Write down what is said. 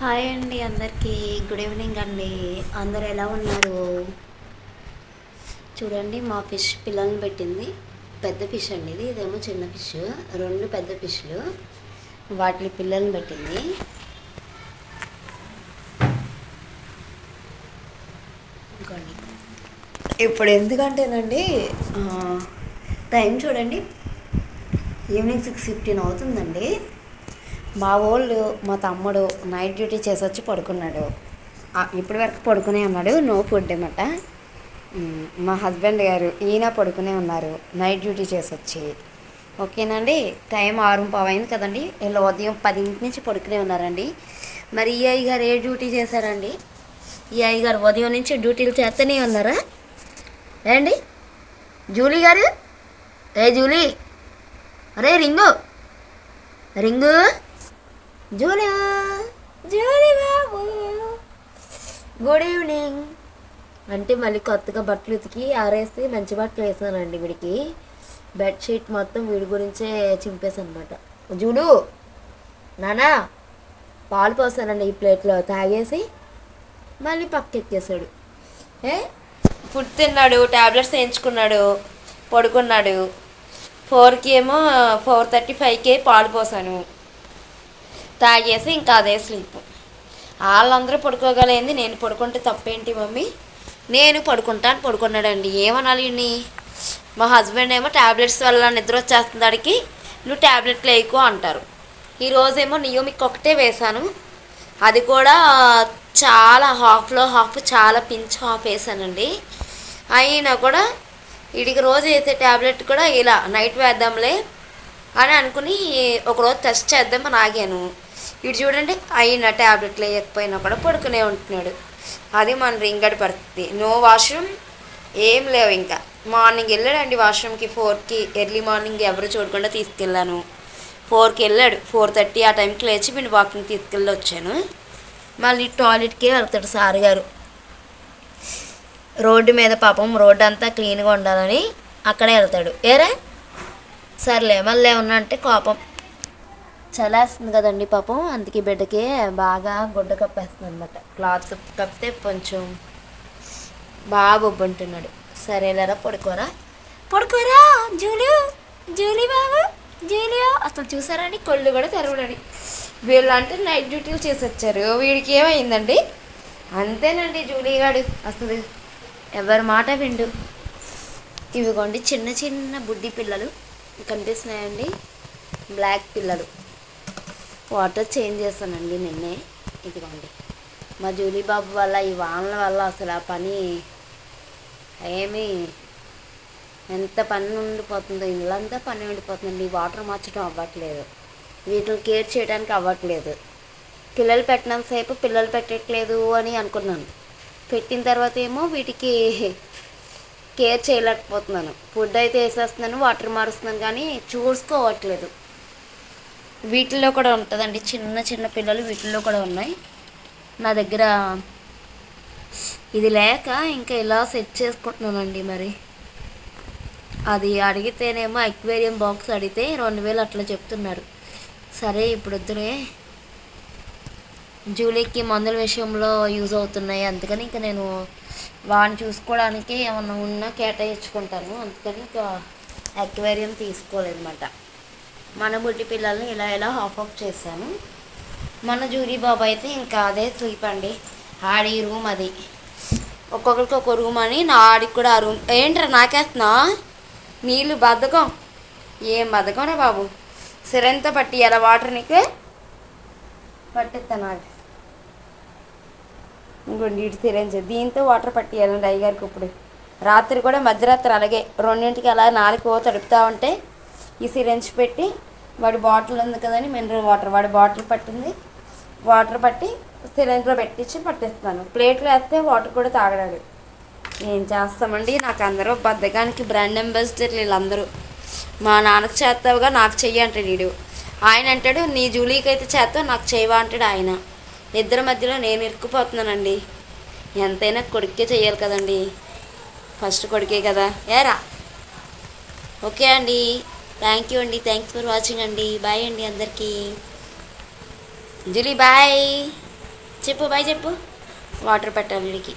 Hi అండి అందరికీ. Good evening అండి. అందరు ఎలా ఉన్నారు? చూడండి మా ఫిష్ పిల్లల్ని పెట్టింది. పెద్ద ఫిష్ అండి ఇది. ఇదేమో చిన్న ఫిష్. రెండు పెద్ద ఫిష్లు. వాటి పిల్లల్ని పెట్టింది. ఇప్పుడు ఎందుకంటేనండి టైం చూడండి. ఈవినింగ్ సిక్స్ ఫిఫ్టీన్ అవుతుందండి. మా వాళ్ళు మా తమ్ముడు నైట్ డ్యూటీ చేసి వచ్చి పడుకున్నాడు ఇప్పటి వరకు పడుకునే ఉన్నాడు నో ఫుడ్ అనమాట మా హస్బెండ్ గారు ఈయన పడుకునే ఉన్నారు నైట్ డ్యూటీ చేసి వచ్చి ఓకేనండి? టైం ఆరు పవైంది కదండి? వీళ్ళు ఉదయం పదింటి నుంచి పడుకునే ఉన్నారండి. మరి ఈ అయ్య గారు ఏ డ్యూటీ చేశారండి? ఈ అయ్య గారు ఉదయం నుంచి డ్యూటీలు చేస్తూనే ఉన్నారా? ఏండి? జూలీ గారు? ఏ జూలీ? అరే రింగు. రింగు. జూలీ జూలీ బాబు గుడ్ ఈవినింగ్ అంటే మళ్ళీ కొత్తగా బట్టలు ఉతికి ఆరేసి మంచి బట్టలు వేసానండి వీడికి. బెడ్షీట్ మొత్తం వీడి గురించే చింపేసాను అనమాట జూడు నానా పాలు పోసానండి ఈ ప్లేట్లో. తాగేసి మళ్ళీ పక్కెక్కేసాడు. ఏ? ఫుడ్ తిన్నాడు ట్యాబ్లెట్స్ వేయించుకున్నాడు పడుకున్నాడు. ఫోర్కి ఏమో ఫోర్ థర్టీ ఫైవ్కి పాలు పోసాను. తాగేసి ఇంకా అదే స్లీప్ వాళ్ళందరూ పడుకోగలేంది నేను పడుకుంటే తప్పేంటి మమ్మీ? నేను పడుకుంటాను పడుకున్నాడండి. ఏమనాలి మా హస్బెండ్ ఏమో ట్యాబ్లెట్స్ వల్ల నిద్ర వచ్చేస్తుంది నువ్వు ట్యాబ్లెట్లు వేయకు అంటారు. ఈరోజేమో నియోమిక్ ఒకటే వేశాను. అది కూడా చాలా హాఫ్లో హాఫ్ చాలా పించ్ హాఫ్ వేసానండి అయినా కూడా వీడికి రోజు వేసే ట్యాబ్లెట్ కూడా ఇలా నైట్ వేద్దాంలే అని అనుకుని ఒకరోజు టెస్ట్ చేద్దామని ఆగాను. ఇటు చూడండి అయిన ట్యాబ్లెట్లు వేయకపోయినా కూడా పడుకునే ఉంటున్నాడు. అది మన రింగడి పరిస్థితి. నో వాష్రూమ్ ఏం లేవు ఇంకా. మార్నింగ్ వెళ్ళాడండి వాష్రూమ్కి ఫోర్కి ఎర్లీ మార్నింగ్ ఎవరు చూడకుండా తీసుకెళ్ళాను. ఫోర్కి వెళ్ళాడు. ఫోర్ థర్టీ ఆ టైంకి లేచి నేను వాకింగ్ తీసుకెళ్ళి వచ్చాను. మళ్ళీ టాయిలెట్కే వెళ్తాడు సార్ గారు. రోడ్డు మీద పాపం రోడ్డు అంతా క్లీన్గా ఉండాలని అక్కడే వెళ్తాడు. ఏరా? సర్లే మళ్ళీ ఏమన్నా అంటే కోపం. చలాస్తుంది కదండి పాపం. అందుకే బిడ్డకి బాగా గుడ్డ కప్పేస్తుంది అనమాట క్లాత్ కప్పితే కొంచెం బాగా బొబ్బుంటున్నాడు సరేలేరా పడుకోరా? పడుకోరా జూలియో జూలీ బాబు జూలియో. అసలు చూసారండి కొళ్ళు కూడా తెరవడండి వీళ్ళు అంటే నైట్ డ్యూటీలు చేసి వచ్చారు. వీడికి ఏమైందండి? అంతేనండి జూలీ గాడు. అసలు ఎవరి మాట విండు. ఇవిగోండి చిన్న చిన్న బుడ్డి పిల్లలు. కనిపిస్తున్నాయండి. బ్లాక్ పిల్లలు. వాటర్ చేంజ్ చేస్తానండి నిన్నే. ఇదిగోండి. మా జూలీ బాబు వల్ల ఈ వానల వల్ల అసలు ఆ పని ఏమీ ఎంత పని ఉండిపోతుందో ఇళ్ళంతా పని ఉండిపోతుందండి. ఈ వాటర్ మార్చడం అవ్వట్లేదు. వీటిని కేర్ చేయడానికి అవ్వట్లేదు. పిల్లలు పెట్టినంత సేపు పిల్లలు పెట్టట్లేదు అని అనుకున్నాను. పెట్టిన తర్వాత ఏమో వీటికి కేర్ చేయలేకపోతున్నాను. ఫుడ్ అయితే వేసేస్తున్నాను వాటర్ మారుస్తున్నాను కానీ చూసుకోవట్లేదు. వీటిల్లో కూడా ఉంటుందండి. చిన్న చిన్న పిల్లలు వీటిల్లో కూడా ఉన్నాయి. నా దగ్గర ఇది లేక ఇంకా ఇలా సెట్ చేసుకుంటున్నానండి మరి. అది అడిగితేనేమో అక్వేరియం బాక్స్ అడిగితే రెండు వేలు అట్లా చెప్తున్నారు. సరే ఇప్పుడు వద్దురే జూలీకి మందుల విషయంలో యూజ్ అవుతున్నాయి. అందుకని ఇంకా నేను వాడిని చూసుకోవడానికి ఏమన్నా ఉన్నా కేటాయించుకుంటాను. అందుకని ఇంకా అక్వేరియం తీసుకోలేదన్నమాట. మన బుడ్డి పిల్లల్ని ఇలా ఇలా హాఫ్ ఆఫ్ చేశాను. మన జూరీ బాబు అయితే ఇంకా అదే స్లీప్ అండి. ఆడి రూమ్ అది. ఒక్కొక్కరికి ఒక రూమ్ అని నా ఆడికి కూడా ఆ రూమ్ ఏంట్రా నాకేస్తున్నా? నీళ్ళు బద్ధకం ఏం బద్ధకం రా బాబు? సిరంతా పట్టి ఎలా వాటర్ నీకు? పట్టిస్తాను ఆడు ఇంకోండి ఇటు సిరెంజ్ దీంతో వాటర్ పట్టియాలండి అయ్యగారికి ఇప్పుడు. రాత్రి కూడా మధ్యరాత్రి అలాగే. రెండింటికి అలా నాలుగు తడుపుతూ ఉంటే ఈ సిరెంజ్ పెట్టి వాడి బాటిల్ ఉంది కదండి మినరల్ వాటర్ వాడి బాటిల్ పట్టింది. వాటర్ పట్టి సిలిండర్లో పెట్టించి పట్టిస్తాను ప్లేట్లో వేస్తే వాటర్ కూడా తాగడాడు ఏం చేస్తామండి? నాకు అందరూ బద్దకానికి బ్రాండ్ అంబాసిడర్ వీళ్ళందరూ. మా నాన్నకు చేస్తావుగా నాకు చెయ్యి అంటాడు వీడు. ఆయన అంటాడు నీ జూలీకి అయితే చేస్తావు నాకు చేయవా? అంటాడు ఆయన. ఇద్దరి మధ్యలో నేను ఇరుక్కుపోతున్నానండి. ఎంతైనా కొడుకే చేయాలి కదండి. ఫస్ట్ కొడుకే కదా. ఏరా. ఓకే అండి. థ్యాంక్ యూ అండి. థ్యాంక్స్ ఫర్ వాచింగ్ అండి. బాయ్ అండి అందరికీ. జూలీ బాయ్ చెప్పు బాయ్ చెప్పు. వాటర్ పెట్టాలి వీడికి.